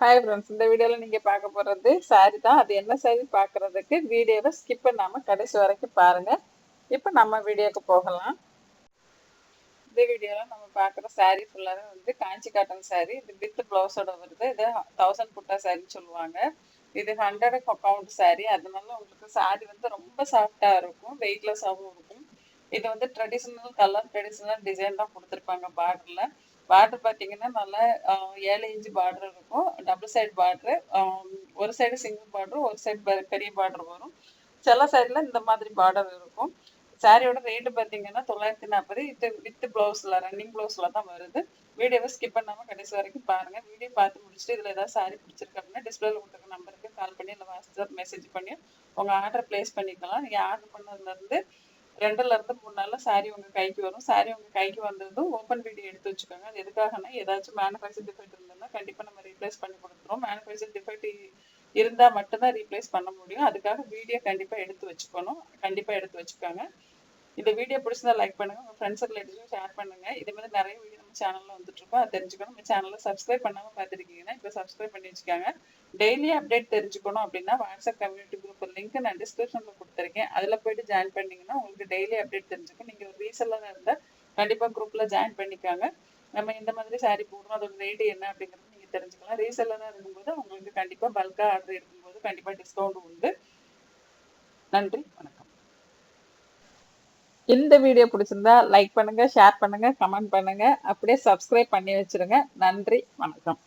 Hi friends இந்த வீடியோவில் நீங்கள் பார்க்க போகிறது சாரி தான். அது என்ன சாரி பார்க்குறதுக்கு வீடியோவை ஸ்கிப் பண்ணாமல் கடைசி வரைக்கும் பாருங்கள் இப்போ நம்ம வீடியோக்கு போகலாம். இந்த வீடியோவில் நம்ம பார்க்குற சாரி ஃபுல்லாகவே வந்து காஞ்சி காட்டன் சாரி இது வித் ப்ளவுஸோட வருது. இது தௌசண்ட் புட்டா சாரின்னு சொல்லுவாங்க. இது ஹண்ட்ரட் கவுண்ட் சாரி அதனால உங்களுக்கு சாரி வந்து ரொம்ப சாஃப்டாக இருக்கும். வெயிட்லெஸ்ஸாகவும் இருக்கும். இது வந்து ட்ரெடிஷ்னல் கலர் ட்ரெடிஷ்னல் டிசைன் தான் கொடுத்துருப்பாங்க பார்டரில் பார்டர் பார்த்தீங்கன்னா நல்லா ஏழு இன்ச்சு பார்டர் இருக்கும். டபுள் சைடு பார்டரு ஒரு சைடு சிங்கிள் பார்டர் ஒரு சைடு பெரிய பார்டர் வரும். சில சைடில் இந்த மாதிரி பார்டர் இருக்கும். சாரியோட ரேட்டு பார்த்தீங்கன்னா தொள்ளாயிரத்தி நாற்பது இது வித் ப்ளவுஸில் ரன்னிங் ப்ளவுஸில் தான் வருது. வீடியோவை ஸ்கிப் பண்ணாமல் கடைசி வரைக்கும் பாருங்கள் வீடியோ பார்த்து முடிச்சுட்டு இதில் ஏதாவது சாரி பிடிச்சிருக்கு அப்படின்னா டிஸ்பிளேல கொடுத்துருக்க நம்பருக்கு கால் பண்ணி இல்லை வாட்ஸ்அப் மெசேஜ் பண்ணி உங்கள் ஆர்டர் ப்ளேஸ் பண்ணிக்கலாம். நீங்கள் ஆர்டர் பண்ணதுலேருந்து ரெண்டுல இருந்து மூணு நாள்ல சாரி உங்க கைக்கு வரும். சாரி உங்க கைக்கு வந்ததும் ஓப்பன் வீடியோ எடுத்து வச்சுக்கோங்க. அது எதுக்காகனா ஏதாச்சும் மேனுஃபேக்சர் டிஃபெக்ட் இருந்ததுன்னா கண்டிப்பா நம்ம ரீப்ளேஸ் பண்ணி கொடுத்துருவோம். மேனுஃபேக்சர் டிஃபெக்ட் இருந்தா மட்டும்தான் ரீப்ளேஸ் பண்ண முடியும். அதுக்காக வீடியோ கண்டிப்பா எடுத்து வச்சுக்கணும். கண்டிப்பா எடுத்து வச்சுக்கோங்க. இந்த வீடியோ பிடிச்சதா லைக் பண்ணுங்க. உங்க ஃப்ரெண்ட்ஸ் ரிலேட்டிவ்ஸும் ஷேர் பண்ணுங்க. இதே மாதிரி நிறைய வீடியோ நம்ம சேனல்ல வந்துட்டு இருக்கோம். அது தெரிஞ்சுக்கணும். நம்ம சேனல்ல சப்ஸ்கிரைப் பண்ணாம பார்த்துருக்கீங்கன்னா இப்போ சப்ஸ்கிரைப் பண்ணி வச்சுக்காங்க. டெய்லி அப்டேட் தெரிஞ்சுக்கணும் அப்படின்னா வாட்ஸ்அப் கம்யூனிட்டி குரூப் லிங்க் நான் டிஸ்கிரிப்ஷன்ல கொடுத்துருக்கேன். அதுல போயிட்டு ஜாயின் பண்ணீங்கன்னா உங்களுக்கு டெய்லி அப்டேட் தெரிஞ்சுக்கும். நீங்க ஒரு ரீசெல்லாம் இருந்தா கண்டிப்பா குரூப்ல ஜாயின் பண்ணிக்காங்க. நம்ம இந்த மாதிரி சாரி போடுறோம் அதோட ரேட்டு என்ன அப்படிங்கிறது நீங்க தெரிஞ்சுக்கலாம். ரீசெல்லாம் இருக்கும்போது உங்களுக்கு கண்டிப்பா பல்கா ஆர்டர் எடுக்கும்போது கண்டிப்பா டிஸ்கவுண்ட் உண்டு. நன்றி. வணக்கம். இந்த வீடியோ பிடிச்சிருந்தா லைக் பண்ணுங்க ஷேர் பண்ணுங்க கமெண்ட் பண்ணுங்க. அப்படியே சப்ஸ்கிரைப் பண்ணி வச்சிருங்க. நன்றி. வணக்கம்.